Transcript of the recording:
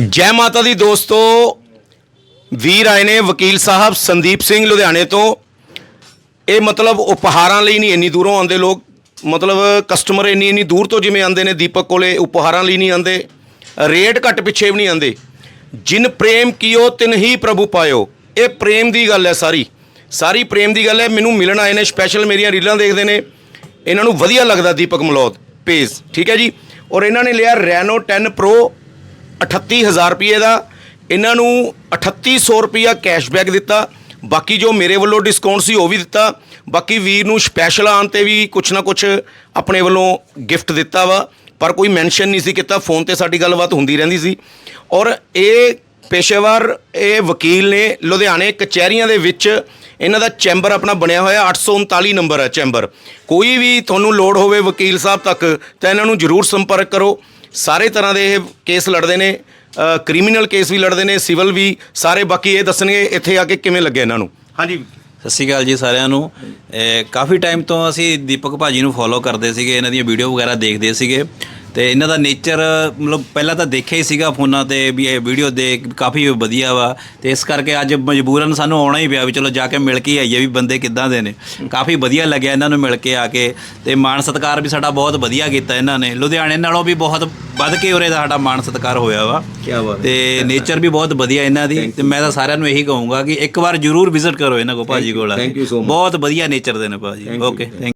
ਜੈ ਮਾਤਾ ਦੀ ਦੋਸਤੋ, ਵੀਰ ਆਏ ਨੇ ਵਕੀਲ ਸਾਹਿਬ ਸੰਦੀਪ ਸਿੰਘ ਲੁਧਿਆਣੇ ਤੋਂ। ਇਹ ਮਤਲਬ ਉਪਹਾਰਾਂ ਲਈ ਨਹੀਂ, ਇੰਨੀ ਦੂਰੋਂ ਆਉਂਦੇ ਲੋਕ। ਮਤਲਬ ਕਸਟਮਰ ਇੰਨੀ ਇੰਨੀ ਦੂਰ ਤੋਂ ਜਿਵੇਂ ਆਉਂਦੇ ਨੇ ਦੀਪਕ ਕੋਲੇ, ਉਪਹਾਰਾਂ ਲਈ ਨਹੀਂ ਆਉਂਦੇ। ਰੇਟ ਘੱਟ ਪਿੱਛੇ ਵੀ ਨਹੀਂ ਆਉਂਦੇ। ਜਿਨ ਪ੍ਰੇਮ ਕੀਓ, ਤਿਨ ਹੀ ਪ੍ਰਭੂ ਪਾਇਓ। ਇਹ ਪ੍ਰੇਮ ਦੀ ਗੱਲ ਹੈ ਸਾਰੀ। ਸਾਰੀ ਪ੍ਰੇਮ ਦੀ ਗੱਲ ਹੈ। ਮੈਨੂੰ ਮਿਲਣ ਆਏ ਨੇ ਸਪੈਸ਼ਲ ਮੇਰੀਆਂ ਰੀਲਾਂ ਦੇਖਦੇ ਨੇ। ਇਹਨਾਂ ਨੂੰ ਵਧੀਆ ਲੱਗਦਾ ਦੀਪਕ ਮਲੌਦ। ਪੇਜ ਠੀਕ ਹੈ ਜੀ? ਔਰ ਇਹਨਾਂ ਨੇ ਲਿਆ ਰੈਨੋ 10 ਪ੍ਰੋ 38000 ਰੁਪਏ ਦਾ। ਇਹਨਾਂ ਨੂੰ 3800 ਰੁਪਿਆ ਕੈਸ਼ਬੈਕ ਦਿੱਤਾ। ਬਾਕੀ ਜੋ ਮੇਰੇ ਵੱਲੋਂ ਡਿਸਕਾਊਂਟ ਸੀ, ਉਹ ਵੀ ਦਿੱਤਾ। ਬਾਕੀ ਵੀਰ ਨੂੰ ਸਪੈਸ਼ਲ ਆਉਣ ਤੇ ਵੀ ਕੁਛ ਨਾ ਕੁਛ ਆਪਣੇ ਵੱਲੋਂ ਗਿਫਟ ਦਿੱਤਾ ਵਾ। ਪਰ ਕੋਈ ਮੈਂਸ਼ਨ ਨਹੀਂ ਸੀ ਕੀਤਾ। ਫੋਨ ਤੇ ਸਾਡੀ ਗੱਲਬਾਤ ਹੁੰਦੀ ਰਹਿੰਦੀ ਸੀ। ਔਰ ਇਹ ਪੇਸ਼ੇਵਰ, ਇਹ ਵਕੀਲ ਨੇ ਲੁਧਿਆਣੇ ਕਚਹਿਰੀਆਂ ਦੇ ਵਿੱਚ ਇਹਨਾਂ ਦਾ ਚੈਂਬਰ ਆਪਣਾ ਬਣਿਆ ਹੋਇਆ। 839 ਨੰਬਰ ਹੈ ਚੈਂਬਰ ਕੋਈ ਵੀ ਤੁਹਾਨੂੰ ਲੋੜ ਹੋਵੇ ਵਕੀਲ ਸਾਹਿਬ ਤੱਕ, ਤਾਂ ਇਹਨਾਂ ਨੂੰ ਜ਼ਰੂਰ ਸੰਪਰਕ ਕਰੋ। ਸਾਰੇ ਤਰ੍ਹਾਂ ਦੇ ਇਹ ਕੇਸ ਲੜਦੇ ਨੇ ਕ੍ਰਿਮੀਨਲ ਕੇਸ ਵੀ ਲੜਦੇ ਨੇ, ਸਿਵਲ ਵੀ, ਸਾਰੇ ਬਾਕੀ ਇਹ ਦੱਸਣਗੇ ਇੱਥੇ ਆ ਕੇ ਕਿਵੇਂ ਲੱਗਿਆ ਇਹਨਾਂ ਨੂੰ। ਹਾਂਜੀ। ਸਤਿ ਸ਼੍ਰੀ ਅਕਾਲ ਜੀ ਸਾਰਿਆਂ ਨੂੰ। ਇਹ ਕਾਫੀ ਟਾਈਮ ਤੋਂ ਅਸੀਂ ਦੀਪਕ ਭਾਜੀ ਨੂੰ ਫੋਲੋ ਕਰਦੇ ਸੀਗੇ, ਇਹਨਾਂ ਦੀਆਂ ਵੀਡੀਓ ਵਗੈਰਾ ਦੇਖਦੇ ਸੀਗੇ। ਤੇ ਇਹਨਾਂ ਦਾ ਨੇਚਰ ਮਤਲਬ ਪਹਿਲਾਂ ਤਾਂ ਦੇਖਿਆ ਹੀ ਸੀਗਾ ਫੋਨਾਂ ਤੇ ਵੀ ਇਹ ਵੀਡੀਓ ਦੇਖ, ਕਾਫੀ ਵਧੀਆ ਵਾ। ਤੇ ਇਸ ਕਰਕੇ ਅੱਜ ਮਜਬੂਰਨ ਸਾਨੂੰ ਆਉਣਾ ਹੀ ਪਿਆ ਵੀ ਚਲੋ ਜਾ ਕੇ ਮਿਲ ਕੇ ਹੀ ਆਈਏ ਵੀ ਬੰਦੇ ਕਿੱਦਾਂ ਦੇ ਨੇ। ਕਾਫੀ ਵਧੀਆ ਲੱਗਿਆ ਇਹਨਾਂ ਨੂੰ ਮਿਲ ਕੇ ਆ ਕੇ। ਤੇ ਮਾਣ ਸਤਿਕਾਰ ਵੀ ਸਾਡਾ ਬਹੁਤ ਵਧੀਆ ਕੀਤਾ ਇਹਨਾਂ ਨੇ। ਲੁਧਿਆਣੇ ਨਾਲੋਂ ਵੀ ਬਹੁਤ ਵੱਧ ਕੇ ਉਰੇ ਦਾ ਸਾਡਾ ਮਾਣ ਸਤਿਕਾਰ ਹੋਇਆ ਵਾ। ਕਿਆ ਬਾਤ। ਤੇ ਨੇਚਰ ਵੀ ਬਹੁਤ ਵਧੀਆ ਇਹਨਾਂ ਦੀ। ਤੇ ਮੈਂ ਤਾਂ ਸਾਰਿਆਂ ਨੂੰ ਇਹੀ ਕਹੂੰਗਾ ਕਿ ਇੱਕ ਵਾਰ ਜਰੂਰ ਵਿਜ਼ਿਟ ਕਰੋ ਇਹਨਾਂ ਕੋ ਭਾਜੀ ਕੋਲ. ਬਹੁਤ ਵਧੀਆ ਨੇਚਰ ਦੇ ਨੇ ਭਾਜੀ। Okay thank